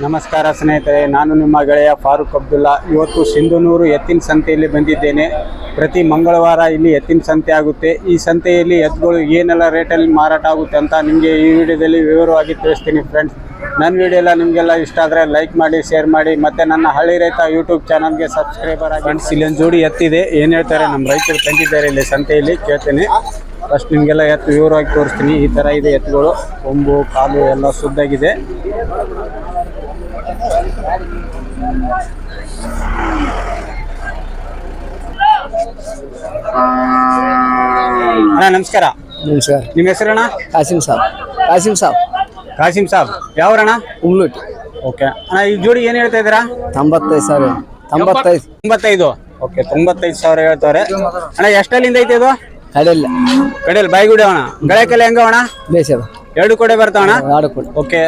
ನಮಸ್ಕಾರ ಸ್ನೇಹಿತರೆ, ನಾನು ನಿಮ್ಮ ಗೆಳೆಯ ಫಾರೂಕ್ ಅಬ್ದುಲ್ಲಾ. ಇವತ್ತು ಸಿಂಧುನೂರು ಎತ್ತಿನ ಸಂತೆಯಲ್ಲಿ ಬಂದಿದ್ದೇನೆ. ಪ್ರತಿ ಮಂಗಳವಾರ ಇಲ್ಲಿ ಎತ್ತಿನ ಸಂತೆ ಆಗುತ್ತೆ. ಈ ಸಂತೆಯಲ್ಲಿ ಎತ್ತುಗಳು ಏನೆಲ್ಲ ರೇಟಲ್ಲಿ ಮಾರಾಟ ಆಗುತ್ತೆ ಅಂತ ನಿಮಗೆ ಈ ವಿಡಿಯೋದಲ್ಲಿ ವಿವರವಾಗಿ ತಿಳಿಸ್ತೀನಿ ಫ್ರೆಂಡ್ಸ್ ನನ್ನ ವಿಡಿಯೋ ಎಲ್ಲ ನಿಮಗೆಲ್ಲ ಇಷ್ಟ ಆದರೆ ಲೈಕ್ ಮಾಡಿ ಶೇರ್ ಮಾಡಿ, ಮತ್ತು ನನ್ನ ಹಳ್ಳಿ ರೈತ ಯೂಟ್ಯೂಬ್ ಚಾನಲ್ಗೆ ಸಬ್ಸ್ಕ್ರೈಬರ್ ಆಗಿ ಫ್ರೆಂಡ್ಸ್ ಇಲ್ಲೊಂದು ಜೋಡಿ ಎತ್ತಿದೆ ಏನು ಹೇಳ್ತಾರೆ? ನಮ್ಮ ರೈತರು ತಂದಿದ್ದಾರೆ ಇಲ್ಲಿ ಸಂತೆಯಲ್ಲಿ. ಕೇಳ್ತೀನಿ. ಫಸ್ಟ್ ನಿಮಗೆಲ್ಲ ಎತ್ತು ವಿವರವಾಗಿ ತೋರಿಸ್ತೀನಿ. ಈ ಥರ ಇದೆ ಎತ್ತುಗಳು. ಕೊಂಬು, ಕಾಲು ಎಲ್ಲ ಸುದ್ದಾಗಿದೆ ಅಣ್ಣ ನಮಸ್ಕಾರ. ನಮಸ್ಕಾರ. ನಿಮ್ಮ ಹೆಸರಣ್ಣ? ಕಾಸಿಮ್ ಸಾಬ್. ಕಾಸಿಂ ಸಾಬ್. ಕಾಸಿಂ ಸಾಬ್. ಯಾವ್ರಣ್ಣ? ಉಮ್ಲುಟ್. ಓಕೆ. ಅಣ್ಣ ಈ ಜೋಡಿ ಏನು ಹೇಳ್ತಾ ಇದ್ದೀರಾ? ತೊಂಬತ್ತೈದು ಸಾವಿರ. ತೊಂಬತ್ತೈದು. ತೊಂಬತ್ತೈದು. ಓಕೆ ತೊಂಬತ್ತೈದು ಸಾವಿರ ಹೇಳ್ತಾರೆ ಅಣ್ಣ ಎಷ್ಟಲ್ಲಿಂದ ಐತೆ ಇದು? ಕಡೆಯಲ್ಲ ಕಡೆಯಲ್ಲಿ ಬಾಯಿಗುಡಿ ಅಣ್ಣ ಕಲೆ ಹೆಂಗ ಅಣ್ಣ? ಬೇಸದ ಎರಡು ಕಡೆ ಬರ್ತಾವಣ್ಣ ಎರಡು ಕೊಡಿ. ಓಕೆ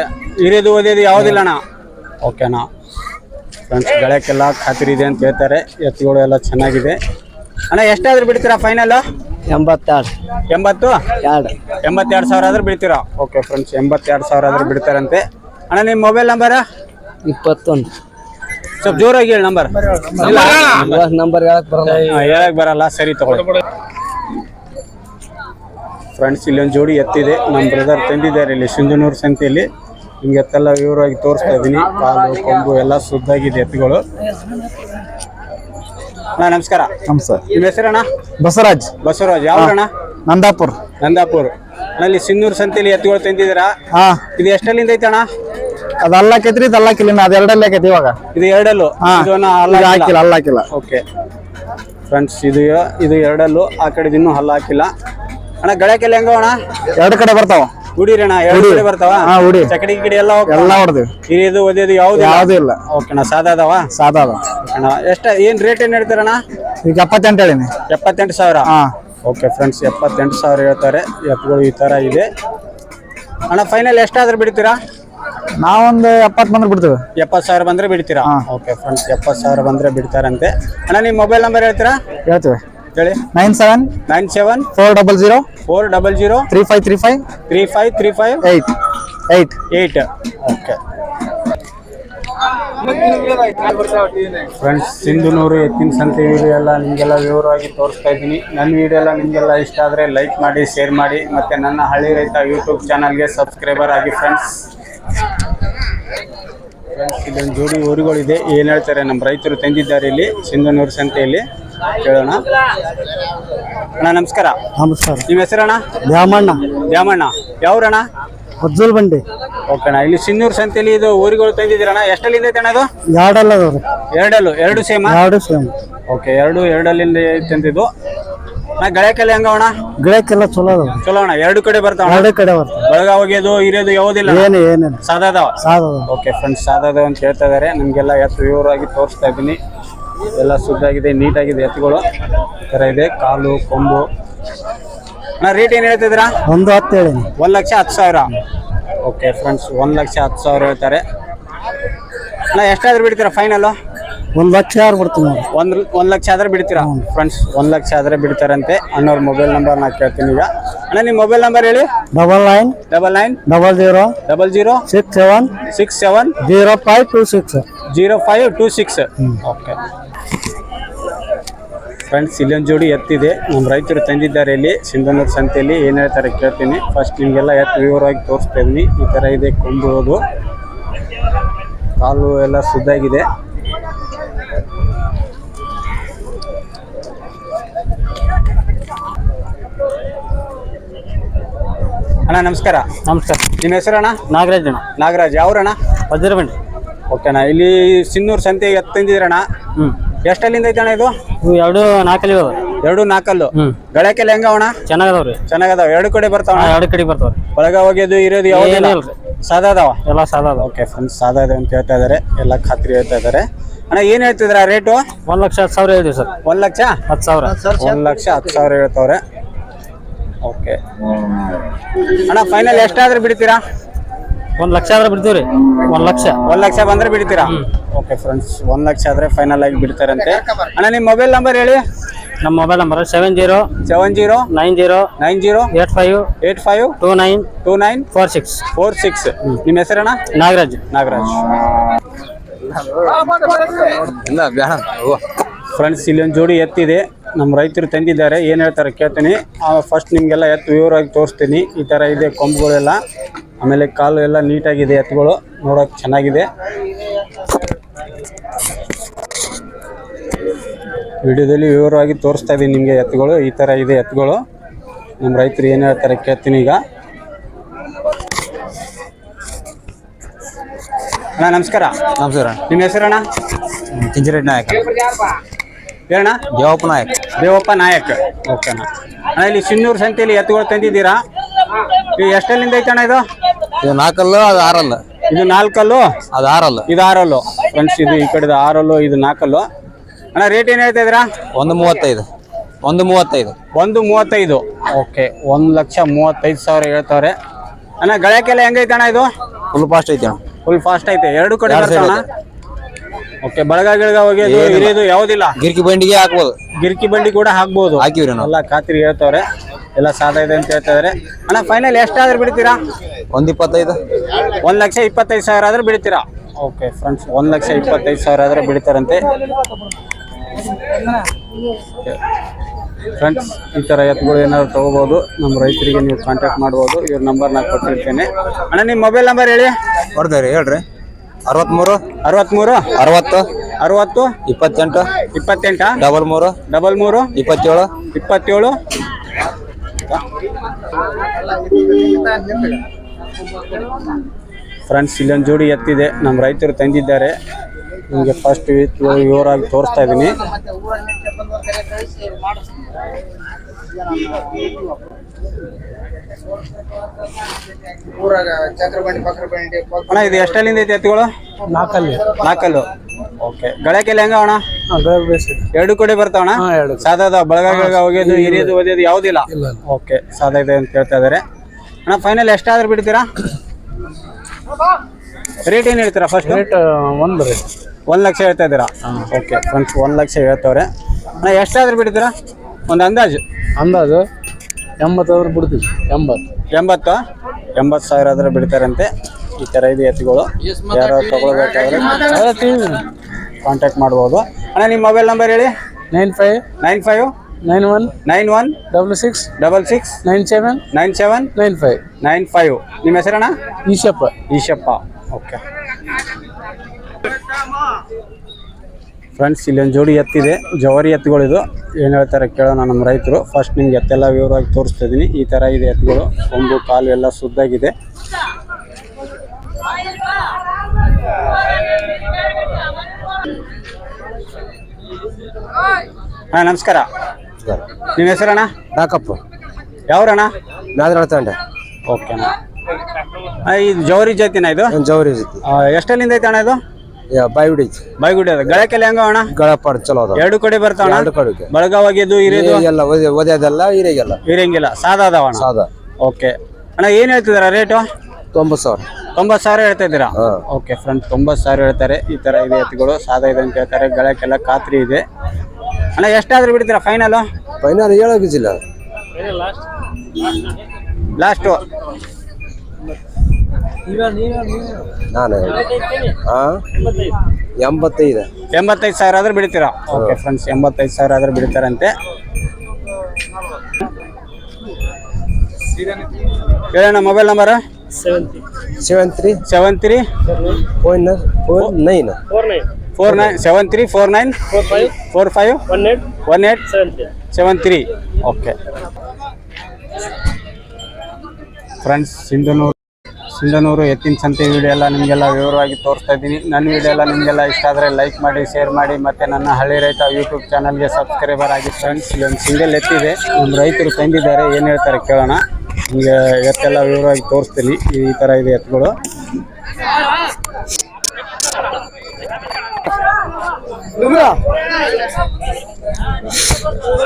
ಹಿರಿಯೋದು ಓದಿಯೋದು ಯಾವುದಿಲ್ಲ ಅಣ್ಣ? ಓಕೆನಾ ಫ್ರೆಂಡ್ಸ್ ಗಳಕ್ಕೆಲ್ಲ ಖಾತ್ರಿ ಇದೆ ಅಂತ ಹೇಳ್ತಾರೆ. ಎತ್ತುಗಳು ಎಲ್ಲ ಚೆನ್ನಾಗಿದೆ. ಅಣ್ಣ ಎಷ್ಟಾದ್ರೂ ಬಿಡ್ತೀರಾ ಫೈನಲ್ ಎಂಬತ್ತೆರಡು. ಎಂಬತ್ತು? ಎರಡು. ಎಂಬತ್ತೆರಡು ಸಾವಿರ ಆದ್ರೂ ಬಿಡ್ತೀರಾ? ಓಕೆ ಫ್ರೆಂಡ್ಸ್ ಎಂಬತ್ತೆರಡು ಸಾವಿರ ಆದ್ರೂ ಬಿಡ್ತಾರಂತೆ. ಅಣ್ಣ ನಿಮ್ಮ ಮೊಬೈಲ್ ನಂಬರ ಇಪ್ಪತ್ತೊಂದು. ಸ್ವಲ್ಪ ಜೋರಾಗಿ ಹೇಳಿ ನಂಬರ್ ನಂಬರ್ ಹೇಳಕ್ ಬರಲ್ಲ. ಹೇಳಕ್ ಬರಲ್ಲ ಸರಿ ತಗೊಳ್ಳಿ. ಫ್ರೆಂಡ್ಸ್ ಇಲ್ಲೊಂದು ಜೋಡಿ ಎತ್ತಿದೆ. ನಮ್ಮ ಬ್ರದರ್ ತಂದಿದ್ದಾರೆ ಇಲ್ಲಿ ಸಿಂಧನೂರು ಸಂತೆಯಲ್ಲಿ. ನಿಮ್ಗೆ ಎತ್ತೆಲ್ಲ ವಿವರವಾಗಿ ತೋರಿಸ್ತಾ ಇದ್ದೀನಿ. ಕಾಲು ಕೊಂಬು ಎಲ್ಲ ಸುದ್ದಾಗಿದೆ ಎತ್ತುಗಳು. ಅಣ್ಣ ನಮಸ್ಕಾರ. ನಮಸ್ಕಾರ ನಿಮ್ಮ ಹೆಸರಣ್ಣ? ಬಸವರಾಜ್. ಬಸವರಾಜ್. ಯಾವ ಅಣ್ಣ ನಂದಾಪುರ್. ನಂದಾಪುರ್. ಇಲ್ಲಿ ಸಿಂಧೂರು ಸಂತೆಯಲ್ಲಿ ಎತ್ತುಗಳು ತಂದಿದ್ದೀರಾ? ಹಾ. ಇದು ಎಷ್ಟಲ್ಲಿಂದ ಐತೆ ಅಣ್ಣ ಅದು ಅಲ್ಲಾಕೈತ್ರಿ ಇದು ಅಲ್ಲಕಿಲ್ಲ ಅದು ಎರಡಲ್ಲಿ ಆಕೈತಿ ಇವಾಗ. ಇದು ಎರಡಲ್ಲೂ? ಹಾ. ಇದು ಹಾಕಿಲ್ಲ. ಅಲ್ಲಾಕಿಲ್ಲ ಅಲ್ಲ ಓಕೆ. ಫ್ರೆಂಡ್ಸ್ ಇದು ಇದು ಎರಡಲ್ಲೂ ಆ ಕಡೆ ಇನ್ನೂ ಹಲ್ಲ ಹಾಕಿಲ್ಲ. ಅಣ್ಣ ಗಳಕ್ಕೆಲ್ಲ ಹೆಂಗ ಅಣ್ಣ? ಎರಡು ಕಡೆ ಬರ್ತಾವ. ಎರಡು ಕಡೆ ಬರ್ತಾವ? ಹಾ ಹುಡಿ ಚಕಡಿ ಗಿಡಿ ಎಲ್ಲ ಹೋಗ್ತಾವ? ಎಲ್ಲ ಹೊಡೆದಿವಿ ಹಿರಿಯದು ಓದಿಯೋದು ಯಾವ್ದು ಯಾವ್ದು ಇಲ್ಲ. ಸಾದಾ ಅದಾವ? ಸಾದಾ ಅದ ಅಣ್ಣ ಎಷ್ಟ ಏನ್ ರೇಟ್ ಏನ್ ಹೇಳ್ತಾರಣ್ಣ ಈಗ ಎಪ್ಪತ್ತೆಂಟು ಹೇಳಿನಿ. ಎಪ್ಪತ್ತೆಂಟು ಸಾವಿರ? ಹಾ. ಓಕೆ ಫ್ರೆಂಡ್ಸ್ ಎಪ್ಪತ್ತೆಂಟು ಸಾವಿರ ಹೇಳ್ತಾರೆ. ಈ ತರ ಇದೆ. ಅಣ್ಣ ಫೈನಲ್ ಎಷ್ಟಾದ್ರೂ ಬಿಡ್ತೀರಾ? ನಾವೊಂದು ಎಪ್ಪತ್ತು ಬಂದ್ರೆ ಬಿಡ್ತೀವಿ. ಎಪ್ಪತ್ತು ಸಾವಿರ ಬಂದ್ರೆ ಬಿಡ್ತೀರಾ? ಹಾ. ಓಕೆ ಫ್ರೆಂಡ್ಸ್ ಎಪ್ಪತ್ತು ಸಾವಿರ ಬಂದ್ರೆ ಬಿಡ್ತಾರಂತೆ. ಅಣ್ಣ ನಿಮ್ಮ ಮೊಬೈಲ್ ನಂಬರ್ ಹೇಳ್ತೀರಾ? ಹೇಳ್ತೀವಿ. ಹೇಳಿ? Nine seven nine seven four double zero four double zero three five three five three five three five eight eight eight okay friends Sindhanur ಎತ್ತಿನ ಸಂತೆ ವಿಡಿಯೋ ಎಲ್ಲ ನಿಮಗೆಲ್ಲ ವಿವರವಾಗಿ ತೋರಿಸ್ತಾ ಇದ್ದೀನಿ. ನನ್ನ ವಿಡಿಯೋ ಎಲ್ಲ ನಿಮಗೆಲ್ಲ ಇಷ್ಟ ಆದರೆ ಲೈಕ್ ಮಾಡಿ ಶೇರ್ ಮಾಡಿ ಮತ್ತು ನನ್ನ ಹಳ್ಳಿ ರೈತ ಯೂಟ್ಯೂಬ್ ಚಾನಲ್ಗೆ ಸಬ್ಸ್ಕ್ರೈಬರ್ ಆಗಿ ಫ್ರೆಂಡ್ಸ್ ಫ್ರೆಂಡ್ಸ್ ಇಲ್ಲೊಂದು ಜೋಡಿ ಊರುಗಳಿದೆ. ಏನು ಹೇಳ್ತಾರೆ ನಮ್ಮ ರೈತರು ತಂದಿದ್ದಾರೆ ಇಲ್ಲಿ ಸಿಂಧುನೂರು ಸಂತೆಯಲ್ಲಿ. ಕೇಳೋಣ. ಅಣ್ಣ ನಮಸ್ಕಾರ. ನಮಸ್ಕಾರ. ನಿಮ್ಮ ಹೆಸರಣ್ಣ? ದ್ಯಾಮಣ್ಣ. ದ್ಯಾಮಣ್ಣ. ಯಾವ್ರಣ್ಣ? ಅಜ್ಜಲ್ ಬಂಡಿ ಓಕೆ ಅಣ್ಣ ಇಲ್ಲಿ ಸಿನ್ನೂರ್ ಸಂತೆಯಲ್ಲಿ ಇದು ಊರಿಗಳು ತಂದಿದ್ದೀರಣ್ಣ. ಎಷ್ಟಲ್ಲಿಂದ ಐತೆ ಅಣ್ಣ ಅದು ಎರಡಲ್ಲ ಅದಾವ್ರಿ ಎರಡಲ್ಲು ಎರಡು ಸೇಮ? ಎರಡು ಸೇಮ್. ಓಕೆ ಎರಡು ಎರಡಲ್ಲಿಂದ ತಂದಿದ್ದು ನಾ ಗಳಕ್ಕೆಲ್ಲ ಹೆಂಗ ಅಣ್ಣ ಗಿಡಕ್ಕೆಲ್ಲ ಚಲೋ ಅದಾವ ಚಲೋ ಅಣ್ಣ ಎರಡು ಕಡೆ ಬರ್ತಾವ ಎರಡೇ ಕಡೆ ಬರ್ತಾವ. ಬೆಳಗಾವ್ ಹೋಗ್ಯೋದು ಇರೋದು ಯಾವುದಿಲ್ಲ ಏನು ಏನಿಲ್ಲ ಸಾದಾದವ ಸಾದ ಓಕೆ ಫ್ರೆಂಡ್ಸ್ ಸಾದಾದವ ಅಂತ ಹೇಳ್ತಾ ಇದಾರೆ. ನಮಗೆಲ್ಲ ಎತ್ತು ವಿವರವಾಗಿ ತೋರಿಸ್ತಾ ಇದ್ದೀನಿ. ಎಲ್ಲ ಶುದ್ಧಾಗಿದೆ ನೀಟಾಗಿದೆ ಎತ್ತುಗಳು. ಈ ಥರ ಇದೆ ಕಾಲು ಕೊಂಬು. ನಾ ರೇಟ್ ಏನು ಹೇಳ್ತಿದ್ದೀರಾ ಒಂದು ಹತ್ತು ಹೇಳಿ. ಒಂದು ಲಕ್ಷ ಹತ್ತು ಸಾವಿರ. ಓಕೆ ಫ್ರೆಂಡ್ಸ್ ಒಂದು ಲಕ್ಷ ಹತ್ತು ಸಾವಿರ ಹೇಳ್ತಾರೆ. ಅಣ್ಣ ಎಷ್ಟಾದ್ರೂ ಬಿಡ್ತೀರಾ ಫೈನಲ್ಲು ಒಂದು ಲಕ್ಷ ಯಾರು ಬಿಡ್ತೀನಿ ಒಂದು ಒಂದು ಲಕ್ಷ ಆದರೆ ಬಿಡ್ತೀರಾ? ಫ್ರೆಂಡ್ಸ್ ಒಂದು ಲಕ್ಷ ಆದ್ರೆ ಬಿಡ್ತಾರಂತೆ. ಅಣ್ಣವ್ರ ಮೊಬೈಲ್ ನಂಬರ್ ನಾ ಕೇಳ್ತೀನಿ ಈಗ. ಅಣ್ಣ ನಿಮ್ಮ ಮೊಬೈಲ್ ನಂಬರ್ ಹೇಳಿ. Double nine double nine double zero double zero six seven six seven zero five two six zero five two six. Okay. Friends ಇಲ್ಲೊಂದು ಜೋಡಿ ಎತ್ತಿದೆ. ನಮ್ಮ ರೈತರು ತಂದಿದ್ದಾರೆ ಇಲ್ಲಿ. ಸಿಂಧನೂರು ಸಂತೆಯಲ್ಲಿ ಏನು ಹೇಳ್ತಾರೆ ಕೇಳ್ತೀನಿ. ಫಸ್ಟ್ ನಿಮಗೆಲ್ಲ ಎತ್ತು ವಿವರವಾಗಿ ತೋರಿಸ್ತಾ ಇದ್ದೀನಿ. ಈ ಥರ ಇದೆ ಕೊಂಬುವುದು ಕಾಲು ಎಲ್ಲ ಸುದ್ದಾಗಿದೆ. ಅಣ್ಣ ನಮಸ್ಕಾರ. ನಮಸ್ಕಾರ. ನಿಮ್ಮ ಹೆಸರಣ್ಣ? ನಾಗರಾಜ್ ಅಣ್ಣ ನಾಗರಾಜ್. ಯಾವ್ರಣ್ಣ? ವಜ್ರಬಂಡಿ. ಓಕೆನಾ ಇಲ್ಲಿ ಸಿನ್ನೂರು ಸಂತೆ ಎತ್ತು ತಂದಿದ್ರಣ್ಣ ಹ್ಞೂ ಎಷ್ಟಲ್ಲಿಂದ ಅಣ್ಣ ಇದು? ಇವು ಎರಡು ನಾಲ್ಕಲ್ಲಿ ಅದಾವ ಎರಡು ನಾಲ್ಕಲ್ಲು. ಹ್ಞೂ ಗಳಕ್ಕೆಲ್ಲ ಹೆಂಗ ಅಣ್ಣ? ಚೆನ್ನಾಗದವ್ರಿ. ಚೆನ್ನಾಗದಾವ. ಎರಡು ಕಡೆ ಬರ್ತಾವ ಎರಡು ಕಡೆ ಬರ್ತಾವ್ರಿ. ಒಳಗ ಹೋಗಿದ್ದು ಇರೋದು ಯಾವ್ದು ಏನಿಲ್ರಿ. ಸಾದಾ ಅದಾವ? ಎಲ್ಲ ಸಾದ ಅದಾವ. ಓಕೆ ಫ್ರೆಂಡ್ಸ್ ಸಾದಾ ಇದೆ ಅಂತ ಹೇಳ್ತಾ ಇದಾರೆ. ಎಲ್ಲ ಖಾತ್ರಿ ಹೇಳ್ತಾ ಇದಾರೆ. ಅಣ್ಣ ಏನ್ ಹೇಳ್ತಿದ್ರ ರೇಟು? ಒಂದ್ ಲಕ್ಷ ಹತ್ತು ಸಾವಿರ ಹೇಳಿದ್ವಿ ಸರ್. ಒಂದ್ ಲಕ್ಷ? ಹತ್ತು ಸಾವಿರ. ಒಂದ್ ಲಕ್ಷ ಹತ್ತು ಸಾವಿರ ಹೇಳ್ತಾವ್ರೆ. ಓಕೆ ಅಣ್ಣ ಫೈನಲ್ ಎಷ್ಟಾದ್ರೂ ಬಿಡ್ತೀರಾ? ಒಂದು ಲಕ್ಷ ಆದ್ರೆ ಬಿಡ್ತೀವಿ ಒಂದ್ ಒಂದು ಲಕ್ಷ. ಒಂದ್ ಲಕ್ಷ ಬಂದ್ರೆ ಬಿಡ್ತೀರಾ? ಓಕೆ ಫ್ರೆಂಡ್ಸ್ ಒಂದ್ ಲಕ್ಷ ಆದ್ರೆ ಫೈನಲ್ ಆಗಿ ಬಿಡ್ತಾರಂತೆ. ಅಣ್ಣ ನಿಮ್ಮ ಮೊಬೈಲ್ ನಂಬರ್ ಹೇಳಿ? ನಮ್ಮ mobile number seven zero seven zero nine zero nine zero eight five eight five two nine two nine four six four six ನಿಮ್ಮ ಹೆಸರಣ್ಣ? ನಾಗರಾಜ್. ನಾಗರಾಜ್. ಇಲ್ಲ ಬೇಡ ಫ್ರೆಂಡ್ಸ್ ಇಲ್ಲೊಂದು ಜೋಡಿ ಎತ್ತಿದೆ. ನಮ್ಮ ರೈತರು ತಂದಿದ್ದಾರೆ ಏನು ಹೇಳ್ತಾರೆ ಕೇಳ್ತೀನಿ. ಫಸ್ಟ್ ನಿಮಗೆಲ್ಲ ಎತ್ತು ವಿವರವಾಗಿ ತೋರಿಸ್ತೀನಿ. ಈ ಥರ ಇದೆ ಕೊಂಬುಗಳೆಲ್ಲ. ಆಮೇಲೆ ಕಾಲು ಎಲ್ಲ ನೀಟಾಗಿದೆ ಎತ್ತುಗಳು ನೋಡೋಕೆ ಚೆನ್ನಾಗಿದೆ. ವಿಡಿಯೋದಲ್ಲಿ ವಿವರವಾಗಿ ತೋರಿಸ್ತಾ ಇದ್ದೀನಿ ನಿಮಗೆ ಎತ್ತುಗಳು ಈ ಥರ ಇದೆ ಎತ್ತುಗಳು ನಮ್ಮ ರೈತರು ಏನು ಹೇಳ್ತಾರೆ ಕೇಳ್ತೀನಿ ಈಗ. ಅಣ್ಣ ನಮಸ್ಕಾರ. ನಮಸ್ಕಾರ. ನಿಮ್ಮ ಹೆಸರಣ್ಣ? ಕಿಂಜರೆಡ್ಡಿ ನಾಯಕ. ಹೇಳಣ್ಣ? ದೇವಪ್ಪ ನಾಯಕ್. ದೇವಪ್ಪ ನಾಯಕ್. ಓಕೆನಾ ಅಣ್ಣ. ಇಲ್ಲಿ ಸಿನ್ನೂರು ಸಂತೆಯಲ್ಲಿ ಎತ್ತುಗಳು ತಂದಿದ್ದೀರಾ? ಇದು ಎಷ್ಟಲ್ಲಿಂದ ಅಣ್ಣ ಇದು? ಇದು ನಾಲ್ಕಲ್ಲು ಅದು ಆರಲ್ಲ. ಇದು ನಾಲ್ಕಲ್ಲು? ಅದು ಆರಲ್ಲ. ಇದು ಆರಲ್ಲು. ಫ್ರೆಂಡ್ಸ್ ಇದು ಈ ಕಡೆದು ಆರಲ್ಲು ಇದು ನಾಲ್ಕಲ್ಲು. ಅಣ್ಣ ರೇಟ್ ಏನು ಹೇಳ್ತಾ ಇದ್ದೀರಾ? ಒಂದು ಮೂವತ್ತೈದು. ಒಂದು ಮೂವತ್ತೈದು. ಒಂದು ಮೂವತ್ತೈದು. ಓಕೆ ಒಂದು ಲಕ್ಷ ಮೂವತ್ತೈದು ಸಾವಿರ ಹೇಳ್ತಾವ್ರೆ. ಅಣ್ಣ ಗಳಕ್ಕೆಲ್ಲ ಹೆಂಗೈತೆ ಅಣ್ಣ ಇದು? ಫುಲ್ ಫಾಸ್ಟ್ ಐತೆ ಅಣ್ಣ. ಫುಲ್ ಫಾಸ್ಟ್ ಐತೆ. ಎರಡು ಕಡೆ ಬರ್ತಾವಣ್ಣ? ಓಕೆ ಬಳಗ ಗಿಳಗ. ಹಿರಿಯೋದು ಯಾವುದಿಲ್ಲ. ಗಿರ್ಕಿ ಬಂಡಿಗೆ ಹಾಕ್ಬೋದು. ಗಿರ್ಕಿ ಬಂಡಿ ಕೂಡ ಹಾಕ್ಬೋದು. ಹಾಕಿವ್ರಿ ನಾವು. ಎಲ್ಲ ಖಾತ್ರಿ ಹೇಳ್ತವ್ರೆ. ಎಲ್ಲ ಸಾದ ಇದೆ ಅಂತ ಹೇಳ್ತಾ ಇದಾರೆ ಅಣ್ಣ ಫೈನಲ್ ಎಷ್ಟಾದ್ರೂ ಬಿಡ್ತೀರಾ? ಒಂದ್ ಇಪ್ಪತ್ತೈದು. ಒಂದ್ ಲಕ್ಷ ಇಪ್ಪತ್ತೈದು ಸಾವಿರ ಆದ್ರೆ ಬಿಡ್ತೀರಾ? ಓಕೆ ಫ್ರೆಂಡ್ಸ್ ಒಂದ್ ಲಕ್ಷ ಇಪ್ಪತ್ತೈದು ಸಾವಿರ ಆದ್ರೆ ಬಿಡ್ತಾರಂತೆ. ಫ್ರೆಂಡ್ಸ್ ಈ ತರ ಎತ್ತುಗಳು ಏನಾದ್ರು ತಗೋಬಹುದು ನಮ್ಮ ರೈತರಿಗೆ ನೀವು ಕಾಂಟ್ಯಾಕ್ಟ್ ಮಾಡ್ಬೋದು. ಇವ್ರ ನಂಬರ್ ನಾನು ಕೊಟ್ಟಿರ್ತೇನೆ. ಅಣ್ಣ ನಿಮ್ಮ ಮೊಬೈಲ್ ನಂಬರ್ ಹೇಳಿ? ಕೊಡ್ತೇವೆ ಹೇಳ್ರಿ. ಅರವತ್ಮೂರು? ಅರವತ್ತ್ಮೂರು ಅರವತ್ತು? ಅರವತ್ತು? ಇಪ್ಪತ್ತೆಂಟು? ಇಪ್ಪತ್ತೆಂಟ? ಡಬಲ್ ಮೂರು ಡಬಲ್ ಮೂರು ಇಪ್ಪತ್ತೇಳು? ಇಪ್ಪತ್ತೇಳು? ಫ್ರೆಂಡ್ಸ್ ಇಲ್ಲೊಂದು ಜೋಡಿ ಎತ್ತಿದೆ. ನಮ್ಮ ರೈತರು ತಂದಿದ್ದಾರೆ. ನಿಮಗೆ ಫಸ್ಟ್ ವಿವರವಾಗಿ ತೋರಿಸ್ತಾ ಇದ್ದೀನಿ. ಅಣ್ಣ ಇದು ಎಷ್ಟಲ್ಲಿಂದ ಐತೆ ಎತ್ತುಗಳು? ನಾಲ್ಕಲ್ಲಿ. ನಾಲ್ಕಲ್ಲು. ಓಕೆ. ಹೆಂಗ ಅಣ್ಣ? ಎರಡು ಕಡೆ ಬರ್ತಾವಣ ಸಾದಾದ ಬಳಗ ಹಿರಿಯದು ಹಿರಿಯೋದು ಓದಿಯೋದು ಯಾವುದಿಲ್ಲ? ಓಕೆ ಸಾದಾ ಇದೆ ಅಂತ ಹೇಳ್ತಾ ಇದಾರೆ. ಅಣ್ಣ ಫೈನಲ್ ಎಷ್ಟಾದ್ರೂ ಬಿಡ್ತೀರಾ? ರೇಟ್ ಏನು ಹೇಳ್ತೀರಾ ಫಸ್ಟ್ ರೇಟ್ ಒಂದು ರೀ ಒಂದು ಲಕ್ಷ ಹೇಳ್ತಾ ಇದ್ದೀರಾ? ಓಕೆ ಫ್ರೆಂಡ್ಸ್ ಒಂದು ಲಕ್ಷ ಹೇಳ್ತಾವ್ರೆ. ಅಣ್ಣ ಎಷ್ಟಾದ್ರೂ ಬಿಡ್ತೀರಾ? ಒಂದು ಅಂದಾಜು. ಅಂದಾಜು? ಎಂಬತ್ತಾದ್ರೆ ಬಿಡ್ತೀವಿ. ಎಂಬತ್ತು. ಎಂಬತ್ತು? ಎಂಬತ್ತು ಸಾವಿರ ಆದ್ರೆ ಬಿಡ್ತಾರಂತೆ. ಈ ಥರ ಇದೆ ಎತ್ತುಗಳು. ಯಾರು ತಗೊಳ್ಬೇಕಾದ್ರೆ ಕಾಂಟ್ಯಾಕ್ಟ್ ಮಾಡ್ಬೋದು. ಅಣ್ಣ ನಿಮ್ಮ ಮೊಬೈಲ್ ನಂಬರ್ ಹೇಳಿ? Nine five nine five nine one nine one double six double six nine seven nine seven nine five nine five. ನಿಮ್ಮ ಹೆಸರಣ್ಣ? ಈಶಪ್ಪ. ಈಶಪ್ಪ. ಓಕೆ. ಫ್ರೆಂಡ್ಸ್ ಇಲ್ಲೊಂದು ಜೋಡಿ ಎತ್ತಿದೆ ಜವಾರಿ ಎತ್ತುಗಳಿದು ಏನು ಹೇಳ್ತಾರೆ ಕೇಳೋಣ ನಮ್ಮ ರೈತರು. ಫಸ್ಟ್ ನಿಮ್ಗೆ ಎತ್ತೆಲ್ಲ ವಿವರವಾಗಿ ತೋರಿಸ್ತಾ ಇದ್ದೀನಿ ಈ ಥರ ಇದೆ ಎತ್ತುಗಳು. ಒಂದು ಕಾಲು ಎಲ್ಲ ಸುದ್ದಾಗಿದೆ ಹಾಂ ನಮಸ್ಕಾರ. ನಿಮ್ಮ ಹೆಸರಣ್ಣ? ಡಾಕಪ್ಪು ಯಾವ್ರಣ್ಣ? ನಾದ್ರ ತಂಡ. ಓಕೆ ಅಣ್ಣ. ಇದು ಜವರಿ ಜಾತಿನ ಇದು? ಜವರಿ ಜಾತಿ. ಎಷ್ಟಲ್ಲಿಂದ ಐತೆ ಅಣ್ಣ ಇದು? ಬಾಯಿ ಹೊಡಿತಿ ಬಾಯ್ಗುಡಿ ಅದ. ಗಳಕ್ಕೆಲ್ಲ ಹೆಂಗ ಅಣ್ಣ? ಗಳಪಾಡು ಚಲೋ ಅದ ಎರಡು ಕಡೆ ಬರ್ತಾವಣ ಎರಡು ಕಡೆಗೆ ಬಳಗಾವಾಗಿದ್ದು ಹಿರಿದು? ಎಲ್ಲ ಓದ್ಯದೆಲ್ಲ ಹಿರಿಗೆಲ್ಲ. ಇರಂಗಿಲ್ಲ ಸಾದಾ ಅಣ್ಣ? ಸಾದಾ. ಓಕೆ. ಅಣ್ಣ ಏನ್ ಹೇಳ್ತಿದಾರ ರೇಟು? ತೊಂಬತ್ತು ಸಾವಿರ. ತೊಂಬತ್ತು ಸಾವಿರ ಹೇಳ್ತಾ ಇದ್ದೀರಾ? ಓಕೆ ಫ್ರೆಂಡ್ ತೊಂಬತ್ತು ಸಾವಿರ ಹೇಳ್ತಾರೆ. ಈ ತರ ಇದೆ ಎತ್ತುಗಳು ಸಾದಾ ಇದೆ ಅಂತ ಹೇಳ್ತಾರೆ. ಗಳಕ್ಕೆಲ್ಲ ಖಾತ್ರಿ ಇದೆ. ಅಣ್ಣ ಎಷ್ಟಾದ್ರೂ ಬಿಡ್ತೀರಾ ಫೈನಲ್ ಫೈನಲ್ ಹೇಳೋಕಿಲ್ಲ ಲಾಸ್ಟು ನಾನು. ಹಾಂ ಎಂಬತ್ತೈದು. ಎಂಬತ್ತೈದು ಸಾವಿರ ಆದ್ರೆ ಬಿಡ್ತೀರಾ? ಓಕೆ ಫ್ರೆಂಡ್ಸ್ ಎಂಬತ್ತೈದು ಸಾವಿರ ಆದ್ರೆ ಬಿಡ್ತಾರಂತೆ. ಹೇಳೋಣ mobile number seven three seven three four four nine four nine seven three four nine four five one eight seven three okay friends Sindhanur Sindhanur ಎತ್ತಿನ ಸಂತೆ ವಿಡಿಯೋ ಎಲ್ಲ ನಿಮಗೆಲ್ಲ ವಿವರವಾಗಿ ತೋರಿಸ್ತಾ ಇದ್ದೀನಿ. ನನ್ನ ವಿಡಿಯೋ ಎಲ್ಲ ನಿಮಗೆಲ್ಲ ಇಷ್ಟ ಆದರೆ ಲೈಕ್ ಮಾಡಿ ಶೇರ್ ಮಾಡಿ ಮತ್ತು ನನ್ನ ಹಳ್ಳಿ ರೈತ ಯೂಟ್ಯೂಬ್ ಚಾನಲ್ಗೆ ಸಬ್ಸ್ಕ್ರೈಬರ್ ಆಗಿ ಫ್ರೆಂಡ್ಸ್ ಇಲ್ಲೊಂದು ಸಿಂಗಲ್ ಎತ್ತಿದೆ. ಒಂದು ರೈತರು ತಂದಿದ್ದಾರೆ ಏನು ಹೇಳ್ತಾರೆ ಕೇಳೋಣ. ನಿಮಗೆ ಎತ್ತೆಲ್ಲ ವಿವರವಾಗಿ ತೋರಿಸ್ತೀನಿ. ಈ ಥರ ಇದೆ ಎತ್ತುಗಳು.